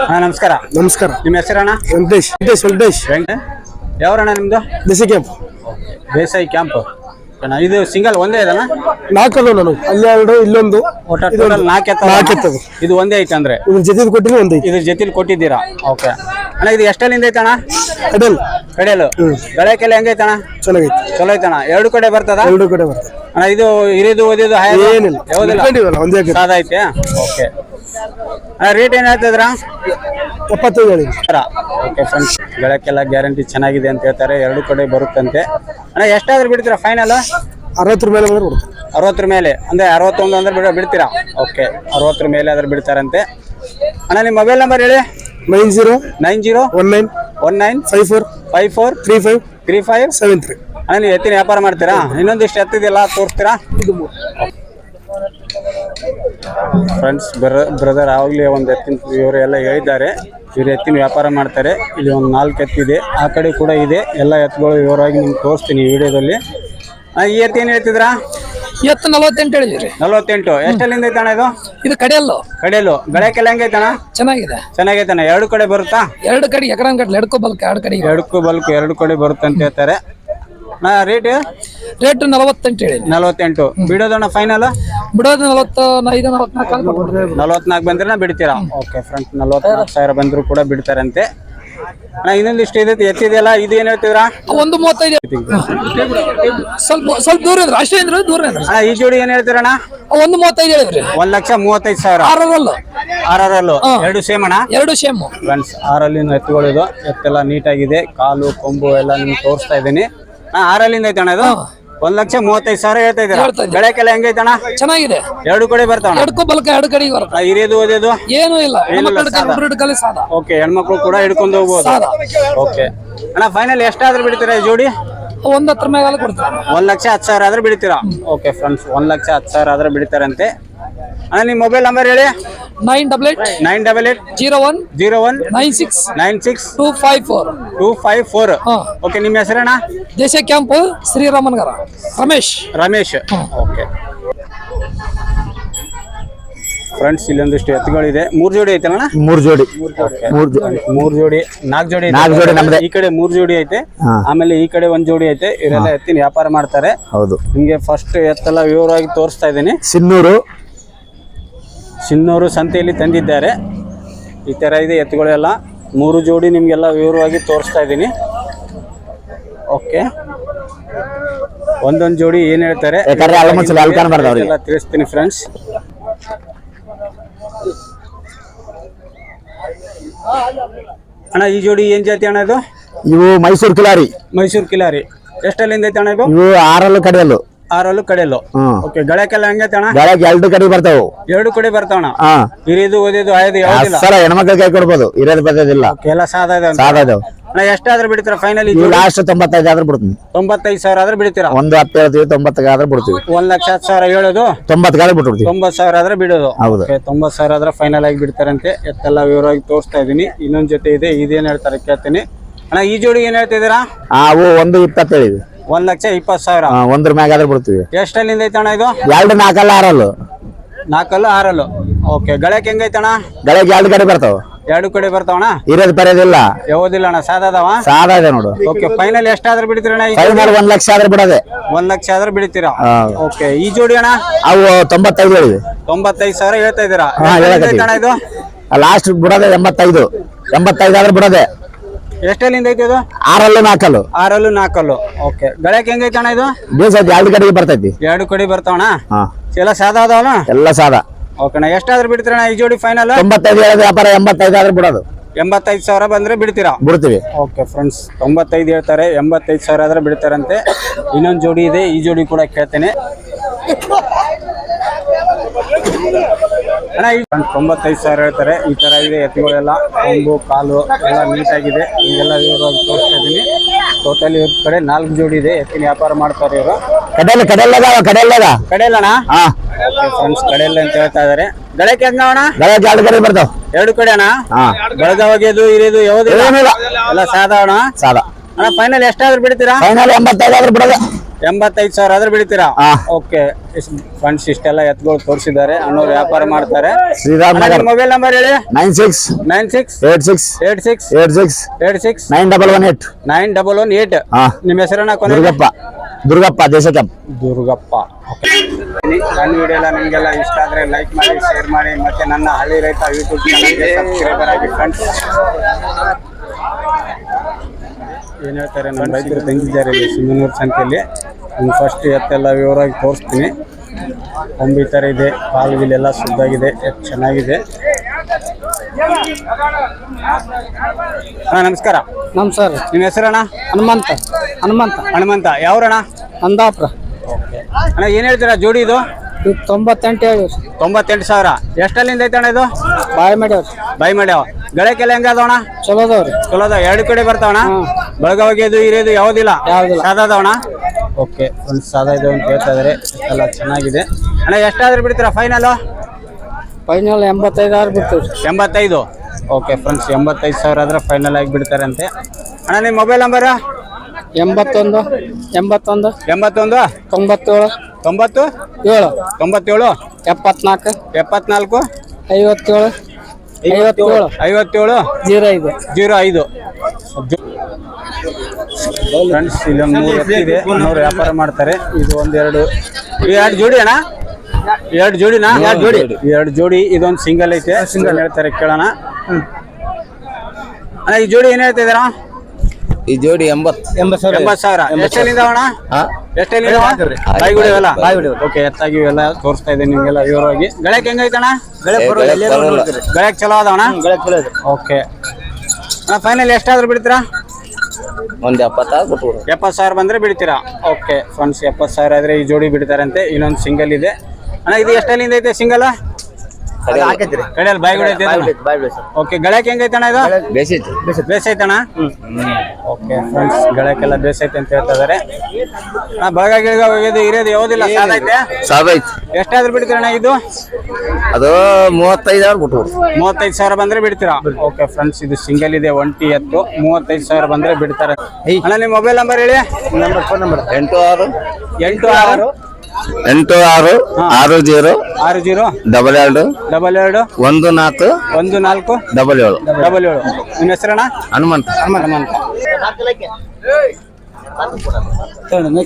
ಹಾಂ ನಮಸ್ಕಾರ. ನಮಸ್ಕಾರ. ನಿಮ್ಮ ಹೆಸರಣ್ಣ? ವೆಂಕಟೇಶ್. ವೆಂಕಟೇಶ್ ವೆಂಕಟೇಶ್. ಯಾವ ಯಾವರಣ್ಣ ನಿಮ್ಮದು ದೇಸಿ ಬೇಸಾಯಿ ಕ್ಯಾಂಪ್ ಇದು ಸಿಂಗಲ್ ಒಂದೇ ಇದಲ್ಲ ನಾಲ್ಕು ನಾನು. ಅಲ್ಲಿ ಎರಡು ಇಲ್ಲೊಂದು ಟೋಟಲ್ ನಾಲ್ಕು ಇದು ಒಂದೇ ಐತೆ ಅಂದ್ರೆ? ಇದ್ರ ಜೊತೆ ಕೊಟ್ಟಿನಿ ಒಂದು ಇದ್ರ ಜೊತೆಲಿ ಕೊಟ್ಟಿದ್ದೀರಾ? ಓಕೆ. ಅಣ್ಣ ಇದು ಎಷ್ಟಲ್ಲಿಂದ ಐತಣ್ಣ ಕಡಲ್ ಕಡೆಯಲು ಗಳಕ್ಕೆಲ್ಲ ಹೆಂಗೈತಣ್ಣ ಚೆನ್ನಾಗೈತಿ. ಚಲೋ ಐತಣ ಎರಡು ಕಡೆ ಬರ್ತದ? ಎರಡು ಕಡೆ ಬರ್ತದೆ. ಅಣ್ಣ ಇದು ಇರಿದು ಓದಿದ್ದು ಏನಿಲ್ಲ. ಯಾವುದಿಲ್ಲ? ಒಂದೇ ಸಾದ ಐತೆ? ಓಕೆ. ಅಣ್ಣ ರೇಟ್ ಏನ್ ಹೇಳ್ತಿದ್ರ ಎಪ್ಪತ್ತೈದು ಹೇಳಿ. ಓಕೆ ಫ್ರೆಂಡ್ಸ್ ಗಳಕ್ಕೆಲ್ಲ ಗ್ಯಾರಂಟಿ ಚೆನ್ನಾಗಿದೆ ಅಂತ ಹೇಳ್ತಾರೆ. ಎರಡು ಕಡೆ ಬರುತ್ತಂತೆ. ಅಣ್ಣ ಎಷ್ಟಾದ್ರೂ ಬಿಡ್ತೀರಾ ಫೈನಲ್ ಅರವತ್ತರ ಮೇಲೆ ಬಂದ್ರೆ ಅರವತ್ತರ ಮೇಲೆ. ಅಂದ್ರೆ ಅರವತ್ತೊಂದು ಅಂದ್ರೆ ಬಿಡ ಬಿಡ್ತೀರಾ? ಓಕೆ ಅರವತ್ತರ ಮೇಲೆ ಆದ್ರೆ ಬಿಡ್ತಾರಂತೆ. ಅಣ್ಣ ನಿಮ್ಮ ಮೊಬೈಲ್ ನಂಬರ್ ಹೇಳಿ. Nine zero nine zero one nine one nine five four five four three five three five seven three. ಅಣ್ಣ ನೀವು ಎತ್ತಿನ ವ್ಯಾಪಾರ ಮಾಡ್ತೀರಾ? ಇನ್ನೊಂದಿಷ್ಟು ಎತ್ತಿದೆಯಲ್ಲ ತೋರಿಸ್ತೀರಾ? ಫ್ರೆಂಡ್ಸ್ ಬ್ರ ಬ್ರದರ್ ಆವಾಗಲೇ ಒಂದು ಎತ್ತಿನ ಇವರು ಎಲ್ಲ ಹೇಳಿದ್ದಾರೆ. ಇವರು ಎತ್ತಿನ ವ್ಯಾಪಾರ ಮಾಡ್ತಾರೆ. ಇಲ್ಲಿ ಒಂದು ನಾಲ್ಕು ಎತ್ತಿದೆ ಆ ಕಡೆ ಕೂಡ ಇದೆ. ಎಲ್ಲ ಎತ್ತುಗಳು ವಿವರವಾಗಿ ನಿಮ್ಗೆ ತೋರಿಸ್ತೀನಿ ಈ ವಿಡಿಯೋದಲ್ಲಿ. ಆ, ಈ ಎತ್ತು ಏನು ಹೇಳ್ತಿದ್ರಾ? ಎತ್ತು ನಲವತ್ತೆಂಟು ಹೇಳಿದ್ರಿ. ನಲವತ್ತೆಂಟು. ಎಷ್ಟಲ್ಲಿಂದ ಐತಣ ಇದು? ಇದು ಕಡೆಯಲ್ಲು. ಕಡೆಯಲು ಗಳಕ್ಕೆಲ್ಲ ಐತಣ ಚೆನ್ನಾಗಿದೆ. ಚೆನ್ನಾಗೈತಣ ಎರಡು ಕಡೆ ಬರುತ್ತಾ? ಎರಡು ಕಡೆ ಎಕರೆ ಎರಡು ಎಡ್ಕೋ ಬಲ್ಕು ಎರಡು ಕಡೆ ಎರಡಕ್ಕೂ ಬಲ್ಕು ಎರಡು ಕಡೆ ಬರುತ್ತೆ ಅಂತ ಹೇಳ್ತಾರೆ. ನಾ ರೇಟ್ ರೇಟ್ ನಲವತ್ತೆಂಟು ಹೇಳಿ ನಲವತ್ತೆಂಟು. ಬಿಡೋದಣ್ಣ ಫೈನಲ್ ಬಿಡೋದು ನಲವತ್ತ ಐದು ನಲವತ್ನಾಲ್ಕು ನಲವತ್ನಾಲ್ಕು ಬಂದ್ರೆ ಬಿಡ್ತೀರಾ? ಓಕೆ ಫ್ರೆಂಡ್ಸ್ ನಲವತ್ನಾಲ್ಕು ಸಾವಿರ ಬಂದ್ರು ಕೂಡ ಬಿಡ್ತಾರಂತೆ. ಅಣ್ಣ ಇನ್ನೊಂದಿಷ್ಟು ಇದೆ ಎತ್ತಿದೆಯಲ್ಲ ಇದು ಏನ್ ಹೇಳ್ತೀರಾ ಒಂದು ಮೂವತ್ತೈದು. ಸ್ವಲ್ಪ ಸ್ವಲ್ಪ ದೂರ ಇದ್ರು ಅಷ್ಟೇ ಅಂದ್ರೆ ದೂರ ಇದ್ರಿ. ಅಣ್ಣ ಈ ಜೋಡಿ ಏನ್ ಹೇಳ್ತೀರಣ್ಣ ಒಂದು ಮೂವತ್ತೈದು ಹೇಳಿದ್ರಿ. ಒಂದ್ ಲಕ್ಷ ಮೂವತ್ತೈದು ಸಾವಿರ. ಆರರಲ್ಲು. ಆರರಲ್ಲು. ಎರಡು ಸೇಮ್ ಅಣ್ಣ? ಎರಡು ಸೇಮ್. ಫ್ರೆಂಡ್ಸ್ ಆರಲ್ಲಿನ ಎತ್ತುಗಳಿದು ಎತ್ತೆಲ್ಲ ನೀಟಾಗಿದೆ ಕಾಲು ಕೊಂಬು ಎಲ್ಲ ನಿಮ್ಗೆ ತೋರಿಸ್ತಾ ಇದ್ದೀನಿ. ಹಾ ಆರಲ್ಲಿಂದ ಐತಣ್ಣ ಇದು? ಒಂದ್ ಲಕ್ಷ ಮೂವತ್ತೈದು ಸಾವಿರ ಹೇಳ್ತಾ ಇದ್ದಾರೆ? ಹೇಳ್ತಾ ಇದ್ದೀನಿ. ಬೆಳಕೆಲ್ಲ ಹೆಂಗೈತಣ್ಣ? ಚೆನ್ನಾಗಿದೆ. ಎರಡು ಕಡೆ ಬರ್ತಾವೆ ಎಡ್ಕೋ ಬಲ್ಕ ಎರಡು ಕಡೆಗೆ ಬರುತ್ತೆ. ಆ, ಹಿರಿಯದು ಓದೋದು ಏನು ಇಲ್ಲ. ಸಾದಾ. ಸಾದ. ಓಕೆ ಹೆಣ್ಮಕ್ಳು ಕೂಡ ಹಿಡ್ಕೊಂಡು ಹೋಗ್ಬೋದು. ಸಾದಾ. ಓಕೆ. ಅಣ್ಣ ಫೈನಲ್ ಎಷ್ಟಾದ್ರೂ ಬಿಡ್ತೀರಾ ಈ ಜೋಡಿ? ಒಂದ್ ಹತ್ರ ಮ್ಯಾಗಲ್ಲ ಕೊಡ್ತಾರೆ? ಒಂದ್ ಲಕ್ಷ ಹತ್ತು ಸಾವಿರ ಆದ್ರೆ ಬಿಡ್ತೀರಾ? ಓಕೆ ಫ್ರೆಂಡ್ಸ್ ಒಂದ್ ಲಕ್ಷ ಹತ್ತು ಸಾವಿರ ಆದ್ರೆ ಬಿಡ್ತಾರಂತೆ. ಅಣ್ಣ ನಿಮ್ಮ ಮೊಬೈಲ್ ನಂಬರ್ ಹೇಳಿ? Nine double eight nine double eight zero one zero one nine six nine six two five four two five four okay ನಿಮ್ಮ ಹೆಸರಣ್ಣ ದೇಶ camp Sriramanagar. Ramesh. Ramesh. Okay friends ಇಲ್ಲೊಂದಿಷ್ಟು ಎತ್ತುಗಳಿದೆ. ಮೂರ್ ಜೋಡಿ ಐತಲ್ಲ ಮೂರ್ ಜೋಡಿ. ಮೂರ್ ಮೂರ್ ಜೋಡಿ. ನಾಲ್ಕು ಜೋಡಿ ನಾಲ್ಕು ನಾಲ್ಕ್ ಜೋಡಿ ನಮ್ದೇ. ಈ ಕಡೆ ಮೂರ್ ಜೋಡಿ ಐತೆ. ಆಮೇಲೆ ಈ ಕಡೆ ಒಂದ್ ಜೋಡಿ ಐತೆ. ಇವರೆಲ್ಲ ಎತ್ತಿನ ವ್ಯಾಪಾರ ಮಾಡ್ತಾರೆ. ಹೌದು. ನಿಮ್ಗೆ ಫಸ್ಟ್ ಎತ್ತೆಲ್ಲ ವಿವರವಾಗಿ ತೋರಿಸ್ತಾ ಇದ್ದೀನಿ. ಸಿನ್ನೂರು ಸಿನ್ನೂರು ಸಂತೆಯಲ್ಲಿ ತಂದಿದ್ದಾರೆ. ಈ ಥರ ಇದೆ ಎತ್ತುಗಳೆಲ್ಲ. ಮೂರು ಜೋಡಿ ನಿಮಗೆಲ್ಲ ವಿವರವಾಗಿ ತೋರಿಸ್ತಾ ಇದ್ದೀನಿ. ಓಕೆ ಒಂದೊಂದು ಜೋಡಿ ಏನು ಹೇಳ್ತಾರೆ. ಎಲ್ಲ ತಿಳಿಸ್ತೀನಿ ಫ್ರೆಂಡ್ಸ್ ಅಣ್ಣ ಈ ಜೋಡಿ ಏನು ಜಾತಿ ಅಣ್ಣ ಇದು? ಇವು ಮೈಸೂರು ಕಿಲಾರಿ. ಮೈಸೂರು ಕಿಲಾರಿ. ಎಷ್ಟಲ್ಲಿಂದ ಐತೆ ಅಣ್ಣ ಇದು? ಇವು ಆರಲ್ಲು ಕಡಿಯಲ್ಲು. ಆರಲ್ಲೂ ಕಡೆಯಲ್ಲೂ. ಓಕೆ ಗಳಕ್ಕೆಲ್ಲ ಹಂಗೆ ಅಣ್ಣ? ಎರಡು ಕಡೆ ಬರ್ತಾವು. ಎರಡು ಕಡೆ ಬರ್ತಾವಣ ಹಿರಿದು ಓದಿದ್ದು ಆಯ್ದು ಯಾವುದಿಲ್ಲ? ಹೆಣ್ಮಕ್ಳ ಕೈ ಕೊಡ್ಬೋದು ಇರೋದು ಬರ್ತದಿಲ್ಲ ಎಲ್ಲ ಇದೆ ಇದಾವ್ ಅಣ್ಣ ಎಷ್ಟಾದ್ರೂ ಬಿಡ್ತೀರಾ ಫೈನಲ್ ಇದು ಲಾಸ್ಟ್ ತೊಂಬತ್ತೈದು ಆದ್ರೆ ಬಿಡ್ತೀನಿ. ತೊಂಬತ್ತೈದು ಸಾವಿರ ಆದ್ರೆ ಬಿಡ್ತೀರಾ? ಒಂದು ಹತ್ತು ಹೇಳ್ತೀವಿ ತೊಂಬತ್ತಕ್ಕೆ ಆದ್ರೆ ಬಿಡ್ತೀವಿ. ಒಂದ್ ಲಕ್ಷ ಹತ್ತು ಸಾವಿರ ಹೇಳೋದು? ತೊಂಬತ್ತಕ್ಕೆ ಬಿಟ್ಬಿಡ್ತೀವಿ. ತೊಂಬತ್ತು ಸಾವಿರ ಆದ್ರೆ ಬಿಡೋದು. ಹೌದು. ತೊಂಬತ್ತು ಸಾವಿರ ಆದ್ರೆ ಫೈನಲ್ ಆಗಿ ಬಿಡ್ತಾರಂತೆ. ಎತ್ತೆಲ್ಲ ವಿವರವಾಗಿ ತೋರಿಸ್ತಾ ಇದೀನಿ ಇನ್ನೊಂದ್ ಜೊತೆ ಇದೆ ಇದೇನ್ ಹೇಳ್ತಾರೆ ಕೇಳ್ತೀನಿ. ಅಣ್ಣ ಈ ಜೋಡಿ ಏನ್ ಹೇಳ್ತಿದ್ದೀರಾ ಆ, ಅವು ಒಂದು ಇಪ್ಪತ್ತು ಹೇಳಿವಿ ಒಂದ್ ಲಕ್ಷ ಇಪ್ಪತ್ ಸಾವಿರ. ಒಂದ್ರ ಮ್ಯಾಗ ಆದ್ರೆ ಬಿಡ್ತೀವಿ. ಎಷ್ಟಲ್ಲಿಂದ ಐತಣ್ಣ ಇದು? ಎರಡು ನಾಲ್ಕಲ್ಲ ಆರಲ್ಲು. ನಾಲ್ಕಲ್ಲು ಆರಲ್ಲು. ಓಕೆ ಗಳಕ್ಕೆ ಹೆಂಗೈತಣ್ಣ ಬೆಳಗ್ಗೆ ಎರಡು ಕಡೆ ಬರ್ತಾವ. ಎರಡು ಕಡೆ ಬರ್ತಾವಣ ಇರೋದು ಬರೋದಿಲ್ಲ. ಯಾವುದಿಲ್ಲ ಅಣ್ಣ ಸಾದವ ಸಾದ ಇದೆ ನೋಡು. ಓಕೆ ಫೈನಲ್ ಎಷ್ಟಾದ್ರೂ ಬಿಡ್ತೀರಣ್ಣ ಈ ಫೈನಲ್ ಒಂದ್ ಲಕ್ಷ ಆದ್ರೆ ಬಿಡೋದೆ. ಒಂದ್ ಲಕ್ಷ ಆದ್ರೆ ಬಿಡ್ತೀರಾ? ಹಾ. ಓಕೆ ಈ ಜೋಡಿ ಅಣ್ಣ? ಅವು ತೊಂಬತ್ತೈದು ಹೇಳಿವಿ ತೊಂಬತ್ತೈದು ಸಾವಿರ ಹೇಳ್ತಾ ಇದ್ದೀರಾ? ಹಾ, ಹೇಳಕತ್ತೀವಿ. ಎಷ್ಟಲ್ಲಿಂದ ಐತಣ್ಣ ಇದು ಲಾಸ್ಟ್ ಬಿಡೋದೆ ಎಂಬತ್ತೈದು. ಎಂಬತ್ತೈದು ಆದ್ರೆ ಬಿಡೋದೆ. ಎಷ್ಟಲ್ಲಿಂದ ಐತೆ ಇದು? ಆರಲ್ಲು ನಾಲ್ಕಲ್ಲು ಆರಲ್ಲು ನಾಲ್ಕಲ್ಲು ಓಕೆ. ಗಳಕ್ಕೆ ಹೆಂಗೈತೆ ಅಣ್ಣ ಇದು? ಬೀಸ ಎರಡು ಕಡೆಗೆ ಬರ್ತೈತಿ. ಎರಡು ಕಡೆ ಬರ್ತಾವಣ ಹಾ. ಎಲ್ಲ ಸಾದಾ ಅದಾವಣ ಎಲ್ಲ ಸಾದಾ. ಓಕೆ ಅಣ್ಣ ಎಷ್ಟಾದ್ರೂ ಬಿಡ್ತೀರಣ್ಣ ಈ ಜೋಡಿ ಫೈನಲ್ ತೊಂಬತ್ತೈದು ಹೇಳೋದು ವ್ಯಾಪಾರ ಎಂಬತ್ತೈದು ಆದ್ರೆ ಬಿಡೋದು. ಎಂಬತ್ತೈದು ಸಾವಿರ ಬಂದ್ರೆ ಬಿಡ್ತೀರಾ? ಬಿಡ್ತೀವಿ. ಓಕೆ ಫ್ರೆಂಡ್ಸ್ ತೊಂಬತ್ತೈದು ಹೇಳ್ತಾರೆ. ಎಂಬತ್ತೈದು ಸಾವಿರ ಆದ್ರೆ ಬಿಡ್ತಾರಂತೆ ಇನ್ನೊಂದು ಜೋಡಿ ಇದೆ. ಈ ಜೋಡಿ ಕೂಡ ಕೇಳ್ತೇನೆ. ಅಣ್ಣ ತೊಂಬತ್ತೈದು ಸಾವಿರ ಹೇಳ್ತಾರೆ. ಈ ತರ ಇದೆ ಎತ್ತುಗಳೆಲ್ಲ ಕೊಂಬು ಕಾಲು ಎಲ್ಲ ನೀಟಾಗಿದೆ. ಹಿಂಗೆಲ್ಲ ಇವರು ತೋರಿಸ್ತಾ ಇದ್ದೀನಿ ಟೋಟಲಿ ಇವ್ರ ಕಡೆ ನಾಲ್ಕು ಜೋಡಿ ಇದೆ ಎತ್ತಿನ ವ್ಯಾಪಾರ ಮಾಡ್ತಾರೆ ಇವರು. ಕಡೆಲ್ಲ ಕಡೆಯಲ್ಲದ ಕಡೆಯಲ್ಲದ ಕಡೆಯಲ್ಲಣ್ಣ ಹಾ. ಫ್ರೆಂಡ್ಸ್ ಕಡೆಯಲ್ಲ ಅಂತ ಹೇಳ್ತಾ ಇದಾರೆ. ಗಳಕ್ಕೆ ಹೆಂಗ ಅಣ್ಣ? ಎರಡು ಕಡೆ ಬರ್ತಾವ. ಎರಡು ಕಡೆ ಅಣ್ಣ? ಹಾ. ಇರಿದು ಇರೋದು ಏನಿಲ್ಲ. ಎಲ್ಲ ಸಾದ ಅಣ್ಣ? ಸಾದ. ಅಣ್ಣ ಫೈನಲ್ ಎಷ್ಟಾದ್ರೂ ಬಿಡ್ತೀರಾ? ಫೈನಲ್ ಎಂಬತ್ತೈದಾದ್ರೂ ಆದ್ರೆ ಬಿಡೋದು. ಎಂಬತ್ತೈದು ಸಾವಿರ ಆದ್ರೆ ಬಿಡ್ತೀರಾ. ಓಕೆ ಫಂಡ್ಸ್ ಇಷ್ಟೆಲ್ಲ ಎತ್ಗಳು ತೋರಿಸಿದ್ದಾರೆ. ಅನ್ನೋರು ವ್ಯಾಪಾರ ಮಾಡ್ತಾರೆ. ಶ್ರೀರಾಮ್ ನಗರ್. ಮೊಬೈಲ್ ನಂಬರ್ ಹೇಳಿ. Nine six nine six eight six eight six eight six eight six nine double one eight nine double one eight ನಿಮ್ಮ ಹೆಸರನ್ನ ದುರ್ಗಪ್ಪ. ದುರ್ಗಪ್ಪ ದೇಶಕಂ ದುರ್ಗಪ್ಪ. ನನ್ನ ವಿಡಿಯೋ ಎಲ್ಲ ನಿಮಗೆಲ್ಲ ಇಷ್ಟ ಆದ್ರೆ ಲೈಕ್ ಮಾಡಿ ಶೇರ್ ಮಾಡಿ. ಮತ್ತೆ ನನ್ನ ಹಳ್ಳಿ ರೈತ ಯೂಟ್ಯೂಬ್ ಚಾನಲ್ಗೆ ಸಬ್ಸ್ಕ್ರೈಬರ್ ಆಗಿ ಫ್ರೆಂಡ್ಸ್ ಏನು ಹೇಳ್ತಾರೆ? ನಮ್ಮ ರೈತರು ತಂಗಿದ್ದಾರೆ ಸಿಂಗನೂರು ಸಂಖ್ಯೆಯಲ್ಲಿ ಸಂತೆಯಲ್ಲಿ. ನಿಮ್ಗೆ ಫಸ್ಟ್ ಎತ್ತೆಲ್ಲ ವಿವರವಾಗಿ ತೋರಿಸ್ತೀನಿ ಕೊಂಬಿ ಥರ ಇದೆ ಕಾಲು ಗಿಲೆಲ್ಲ ಶುದ್ಧಾಗಿದೆ ಎಷ್ಟು ಚೆನ್ನಾಗಿದೆ. ಅಣ್ಣ ನಮಸ್ಕಾರ. ನಮ್ ಸರ್ ನಿಮ್ಮ ಹೆಸರಣ್ಣ? ಹನುಮಂತ. ಹನುಮಂತ. ಹನುಮಂತ. ಯಾವ್ರಣ್ಣ? ಅಂದಾಪುರ ಅಣ್ಣ ಏನು ಹೇಳ್ತೀರಾ ಜೋಡಿ ಇದು? ಇದು ತೊಂಬತ್ತೆಂಟು ತೊಂಬತ್ತೆಂಟು ಸಾವಿರ. ಎಷ್ಟಲ್ಲಿಂದ ಐತೆ ಅಣ್ಣ ಇದು? ಬಾಯಿ ಮಾಡ್ಯಾವ್ರಿ ಬಾಯಿ ಮಾಡ್ಯಾವ ಗಳಕ್ಕೆಲ್ಲ ಹೆಂಗದವಣ ಚಲೋ ಅದಾವ್ರಿ ಚಲೋ ಎರಡು ಕಡೆ ಬರ್ತಾವಣ ಬೆಳಗಾವಿಗೆದು ಇರೋದು ಯಾವುದಿಲ್ಲ? ಯಾವ್ದಿಲ್ಲ. ಅದಾದವಣ್ಣ ಓಕೆ ಒಂದು ಸಾಧ ಇದೆ ಅಂತ ಹೇಳ್ತಾ ಇದಾರೆ. ಎಲ್ಲ ಚೆನ್ನಾಗಿದೆ. ಅಣ್ಣ ಎಷ್ಟಾದ್ರೂ ಬಿಡ್ತೀರಾ ಫೈನಲ್ ಫೈನಲ್ ಎಂಬತ್ತೈದು ಆರು ಬಿಡ್ತೀವಿ. ಎಂಬತ್ತೈದು? ಓಕೆ ಫ್ರೆಂಡ್ಸ್ ಎಂಬತ್ತೈದು ಸಾವಿರ ಆದ್ರೆ ಫೈನಲ್ ಆಗಿ ಬಿಡ್ತಾರೆ ಅಂತೆ ಅಣ್ಣ ನಿಮ್ಮ ಮೊಬೈಲ್ ನಂಬರ್ ಎಂಬತ್ತೊಂದು ಎಂಬತ್ತೊಂದು ಎಂಬತ್ತೊಂದು? ತೊಂಬತ್ತೇಳು ತೊಂಬತ್ತು? ಏಳು ತೊಂಬತ್ತೇಳು? ಎಪ್ಪತ್ನಾಲ್ಕು ಎಪ್ಪತ್ನಾಲ್ಕು? ಐವತ್ತೇಳು ಐವತ್ತೇಳು ಐವತ್ತೇಳು? ಜೀರೋ ಐದು. ಜೀರೋ ಐದು. ಫ್ರೆಂಡ್ಸ್ ಇಲ್ಲೊಂದು ಮೂರು ಎತ್ತಿದೆ ಅವ್ರು ವ್ಯಾಪಾರ ಮಾಡ್ತಾರೆ. ಇದು ಒಂದೆರಡು ಎರಡು ಜೋಡಿ ಅಣ್ಣ? ಎರಡು ಜೋಡಿನಾ? ಎರಡು ಜೋಡಿ. ಎರಡು ಜೋಡಿ ಇದೊಂದು ಸಿಂಗಲ್ ಐತೆ. ಸಿಂಗಲ್ ಹೇಳ್ತಾರೆ ಕೇಳೋಣ. ಅಣ್ಣ ಈ ಜೋಡಿ ಏನ್ ಹೇಳ್ತಾ ಇದ್ದೀರಾ ಈ ಜೋಡಿ ಎಂಬತ್ತು ಎಂಬತ್ತು ಎಂಬತ್ತು ಸಾವಿರ. ಎಷ್ಟೆಲ್ಲಿಂದ ಅಣ್ಣ? ಎಷ್ಟೆಲ್ಲಿಂದ ಬಾಯಿಗುಡಿ. ಇವೆಲ್ಲ ಓಕೆ ಎತ್ತಾಗಿ ಇವೆಲ್ಲ ತೋರಿಸ್ತಾ ಇದೆ ನಿಮ್ಗೆಲ್ಲ ವಿವರವಾಗಿ. ಗಳಕ್ಕೆ ಹೆಂಗೈತಣ್ಣ ಗಳಕ್ ಚಲೋ ಅದಾವಣ ಓಕೆ ಅಣ್ಣ ಫೈನಲ್ ಎಷ್ಟಾದ್ರೂ ಬಿಡ್ತೀರಾ? ಒಂದು ಎಪ್ಪತ್ತಾರು ಕೊಟ್ಬಿಡು. ಎಪ್ಪತ್ತು ಸಾವಿರ ಬಂದ್ರೆ ಬಿಡ್ತೀರಾ? ಓಕೆ ಫ್ರೆಂಡ್ಸ್ ಎಪ್ಪತ್ತು ಸಾವಿರ ಆದ್ರೆ ಈ ಜೋಡಿ ಬಿಡ್ತಾರಂತೆ. ಇನ್ನೊಂದು ಸಿಂಗಲ್ ಇದೆ. ಅಣ್ಣ, ಇದು ಎಷ್ಟಲ್ಲಿಂದ ಐತೆ ಸಿಂಗಲ್ ಕಡೆಯಲ್ಲಿ ಬಾಯಿಗುಡಿ ಐತೆ ಓಕೆ ಗಳಕ್ಕೆ ಹೆಂಗೈತೆ ಅಣ್ಣ ಇದು? ಬೇಸೈತಿ ಬೇಸೈತಣ್ಣ ಓಕೆ ಫ್ರೆಂಡ್ಸ್ ಗಳಕ್ಕೆಲ್ಲ ಬೇಸೈತೆ ಅಂತ ಹೇಳ್ತಾ ಇದಾರೆ. ಅಣ್ಣ ಬಳಗ ಗಿಳಗ ಹೋಗೋದು ಇರೋದು ಯಾವುದಿಲ್ಲ ಸಾದೈತೆ ಸಾದೈತಿ ಎಷ್ಟಾದ್ರೂ ಬಿಡ್ತೀರಣ್ಣ ಇದು? ಅದು ಮೂವತ್ತೈದು ಆರು ಬಿಟ್ಟು ಮೂವತ್ತೈದು ಸಾವಿರ ಬಂದ್ರೆ ಬಿಡ್ತೀರಾ? ಓಕೆ ಫ್ರೆಂಡ್ಸ್ ಇದು ಸಿಂಗಲ್ ಇದೆ ಒಂಟಿ ಎತ್ತು ಮೂವತ್ತೈದು ಸಾವಿರ ಬಂದ್ರೆ ಬಿಡ್ತಾರೆ. ಅಣ್ಣ ನಿಮ್ಮ ಮೊಬೈಲ್ ನಂಬರ್ ಹೇಳಿ. ನಂಬರ್ ಫೋನ್ ನಂಬರ್ ಎಂಟು ಆರು. ಎಂಟು ಆರು. ಎಂಟು ಆರು ಆರು ಜೀರೋ ಆರು ಜೀರೋ ಡಬಲ್ ಎರಡು ಡಬಲ್ ಎರಡು ಒಂದು ನಾಲ್ಕು ಒಂದು ನಾಲ್ಕು ಡಬಲ್ ಏಳು. ಡಬಲ್ ಏಳು. ನಿಮ್ಮ ಹೆಸರಣ್ಣ? ಹನುಮಂತ. ಹನುಮಂತ.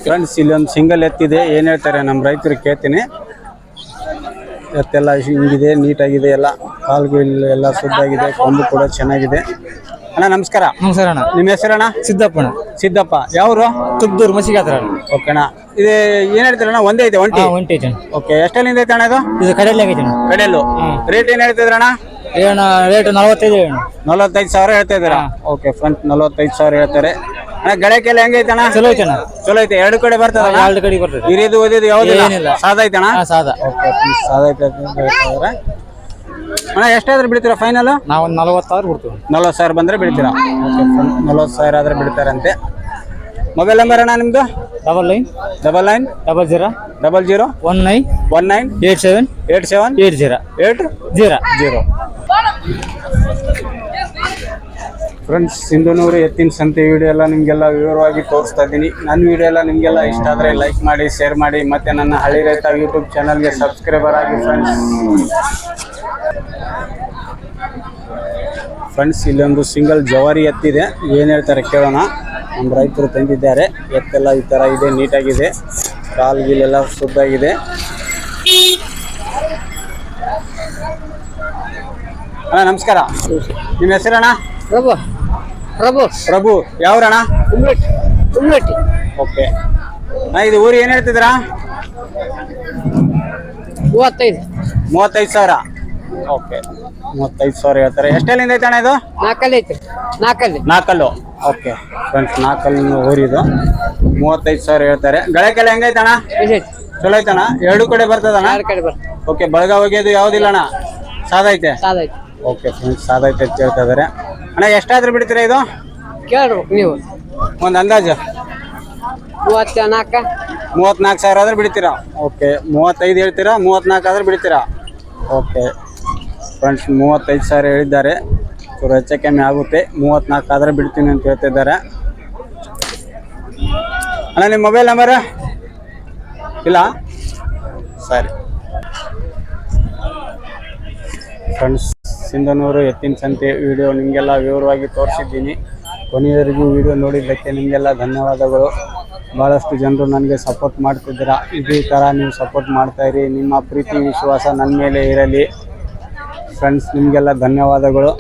ಫ್ರೆಂಡ್ಸ್ ಇಲ್ಲೊಂದು ಸಿಂಗಲ್ ಎತ್ತಿದೆ. ಏನು ಹೇಳ್ತಾರೆ ನಮ್ಮ ರೈತರು ಕೇಳ್ತೀನಿ. ಎತ್ತೆಲ್ಲ ಹಿಂಗಿದೆ ನೀಟಾಗಿದೆ ಎಲ್ಲ. ಕಾಲ್ಗಿಲ್ ಎಲ್ಲ ಶುದ್ಧಾಗಿದೆ ಕೊಂಬು ಕೂಡ ಚೆನ್ನಾಗಿದೆ. ಅಣ್ಣ ನಮಸ್ಕಾರ. ನಮಸ್ಕಾರ ಅಣ್ಣ. ನಿಮ್ಮ ಹೆಸರಣ್ಣ ಸಿದ್ದಪ್ಪಣ್ಣ ಸಿದ್ದಪ್ಪ ಯಾವ್ರು? ತುಬ್ದೂರು ಮಸಿಗಾತ್ರ ಓಕೆ ಅಣ್ಣ. ಇದು ಏನು ಹೇಳ್ತೀರಣ್ಣ ಒಂದೇ ಐತೆ ಒಂಟಿ? ಒಂಟಿ ಐತೆ ಓಕೆ ಎಷ್ಟಲ್ಲಿಂದ ಐತೆ ಅಣ್ಣ ಇದು? ಇದು ಕಡೆಯಲ್ಲಿ ಆಗೈತೆ ಅಣ್ಣ. ಕಡೆಯಲ್ಲು? ರೇಟ್ ಏನ್ ಹೇಳ್ತಿದ್ರಣ್ಣ ಏನ ರೇಟ್ ನಲವತ್ತೈದು ಅಣ್ಣ. ನಲವತ್ತೈದು ಸಾವಿರ ಹೇಳ್ತಾ ಇದ್ದೀರಾ? ಓಕೆ ಫ್ರಂಟ್ ನಲವತ್ತೈದು ಸಾವಿರ ಹೇಳ್ತಾರೆ. ಅಣ್ಣ ಗಳಕ್ಕೆಲ್ಲ ಹೆಂಗೈತೆ ಅಣ್ಣ? ಚಲೋ ಐತೆ ಅಣ್ಣ. ಚಲೋ ಐತೆ. ಎರಡು ಕಡೆ ಬರ್ತದ ಎರಡು ಕಡೆ ಬರ್ತದೆ. ಹಿರಿದು ಓದಿದ್ದು ಯಾವ್ದು ಏನಿಲ್ಲ. ಸಾದ ಐತಣ್ಣ ಹಾ ಸಾದಾ. ಓಕೆ ಸಾದ ಐತೆ. ಅಣ್ಣ ಎಷ್ಟಾದ್ರೂ ಬಿಡ್ತೀರಾ ಫೈನಲ್ ನಾವು ಒಂದು ಸಾವಿರ ಕೊಡ್ತೀವಿ ನಲ್ವತ್ತು ಸಾವಿರ ಬಂದ್ರೆ ಬಿಡ್ತೀರಾ? ನಲ್ವತ್ತು ಸಾವಿರ ಆದ್ರೆ ಬಿಡ್ತಾರಂತೆ. ಮೊಬೈಲ್ ನಂಬರ್ ಅಣ್ಣ ನಿಮ್ದು? Double nine double nine double zero double zero one nine one nine eight seven eight seven eight zero eight zero zero friends Sindhanur ಎತ್ತಿನ ಸಂತೆ ವಿಡಿಯೋ ಎಲ್ಲ ನಿಮಗೆಲ್ಲ ವಿವರವಾಗಿ ತೋರಿಸ್ತಾ ಇದ್ದೀನಿ. ನನ್ನ ವಿಡಿಯೋ ಎಲ್ಲ ನಿಮಗೆಲ್ಲ ಇಷ್ಟ ಆದರೆ ಲೈಕ್ ಮಾಡಿ ಶೇರ್ ಮಾಡಿ. ಮತ್ತು ನನ್ನ ಹಳ್ಳಿ ರೈತ ಯೂಟ್ಯೂಬ್ ಚಾನಲ್ಗೆ ಸಬ್ಸ್ಕ್ರೈಬರ್ ಆಗಿ ಫ್ರೆಂಡ್ಸ್ ಫ್ರೆಂಡ್ಸ್ ಇಲ್ಲೊಂದು ಸಿಂಗಲ್ ಜವಾರಿ ಎತ್ತಿದೆ. ಏನು ಹೇಳ್ತಾರೆ ಕೇಳೋಣ. ನಮ್ಮ ರೈತರು ತಂದಿದ್ದಾರೆ. ಎತ್ತೆಲ್ಲ ಈ ಥರ ಇದೆ ನೀಟಾಗಿದೆ. ಕಾಲು ಗೀಲೆಲ್ಲ ಶುದ್ಧಾಗಿದೆ. ಅಣ್ಣ ನಮಸ್ಕಾರ. ನಿಮ್ಮ ಹೆಸರಣ್ಣ ಪ್ರಭು. ಪ್ರಭು. ಪ್ರಭು. ಯಾವ್ರಣ್ಣ? ಕುಮ್ಲಟ್ಟಿ ಓಕೆ. ಅಣ್ಣ ಇದು ಊರು ಏನು ಹೇಳ್ತಿದ್ದೀರಾ? ಮೂವತ್ತೈದು. ಮೂವತ್ತೈದು ಸಾವಿರ. ಓಕೆ. ಮೂವತ್ತೈದು ಸಾವಿರ ಹೇಳ್ತಾರೆ. ಎಷ್ಟೆಲ್ಲಿಂದ ಐತೆ ಅಣ್ಣ ಇದು? ನಾಲ್ಕಲ್ಲಿ ಐತೆ. ನಾಲ್ಕಲ್ಲಿ ನಾಲ್ಕಲ್ಲು ಓಕೆ. ಫ್ರೆಂಡ್ಸ್ ನಾಲ್ಕಲ್ಲು ಊರಿದು. ಮೂವತ್ತೈದು ಸಾವಿರ ಹೇಳ್ತಾರೆ. ಗಳಕ್ಕೆಲ್ಲ ಹೆಂಗೈತೆ ಅಣ್ಣ? ಚಲೋ ಐತಣ್ಣ ಎರಡು ಕಡೆ ಬರ್ತದಣ್ಣ ಕಡೆ ಬರ್ತದೆ. ಓಕೆ ಬಳಗ ಹೋಗ್ಯದು ಯಾವುದಿಲ್ಲ ಅಣ್ಣ? ಸಾದ ಐತೆ? ಸಾದ ಓಕೆ ಫ್ರೆಂಡ್ಸ್ ಸಾದ ಐತೆ ಅಂತ ಹೇಳ್ತಾ ಅಣ್ಣ ಎಷ್ಟಾದ್ರೂ ಬಿಡ್ತೀರಾ ಇದು? ಕೇಳ್ಬೇಕು ನೀವು. ಒಂದು ಅಂದಾಜು. ಮೂವತ್ತ ನಾಲ್ಕ ಮೂವತ್ನಾಲ್ಕು ಸಾವಿರ ಆದ್ರೆ ಬಿಡ್ತೀರಾ? ಓಕೆ ಮೂವತ್ತೈದು ಹೇಳ್ತೀರಾ? ಮೂವತ್ನಾಲ್ಕು ಆದ್ರೆ ಬಿಡ್ತೀರಾ? ಓಕೆ. ಫ್ರೆಂಡ್ಸ್, ಮೂವತ್ತೈದು ಸಾವಿರ ಹೇಳಿದ್ದಾರೆ. ಚೂರು ಹೆಚ್ಚು ಕಮ್ಮಿ ಆಗುತ್ತೆ. ಮೂವತ್ನಾಲ್ಕು ಆದರೆ ಬಿಡ್ತೀನಿ ಅಂತ ಹೇಳ್ತಿದ್ದಾರೆ. ಅಣ್ಣ, ನಿಮ್ಮ ಮೊಬೈಲ್ ನಂಬರ್ ಇಲ್ಲ? ಸರಿ. ಫ್ರೆಂಡ್ಸ್, ಸಿಂಧನೂರು ಎತ್ತಿನ ಸಂತೆ ವಿಡಿಯೋ ನಿಮಗೆಲ್ಲ ವಿವರವಾಗಿ ತೋರಿಸಿದ್ದೀನಿ. ಕೊನೆಯವರೆಗೂ ವಿಡಿಯೋ ನೋಡಿದ್ದಕ್ಕೆ ನಿಮಗೆಲ್ಲ ಧನ್ಯವಾದಗಳು. ಭಾಳಷ್ಟು ಜನರು ನನಗೆ ಸಪೋರ್ಟ್ ಮಾಡ್ತಿದ್ದೀರಾ. ಇದೇ ಥರ ನೀವು ಸಪೋರ್ಟ್ ಮಾಡ್ತಾಯಿರಿ ನಿಮ್ಮ ಪ್ರೀತಿ, ವಿಶ್ವಾಸ ನನ್ನ ಮೇಲೆ ಇರಲಿ. ಫ್ರೆಂಡ್ಸ್ ನಿಮಗೆಲ್ಲ ಧನ್ಯವಾದಗಳು.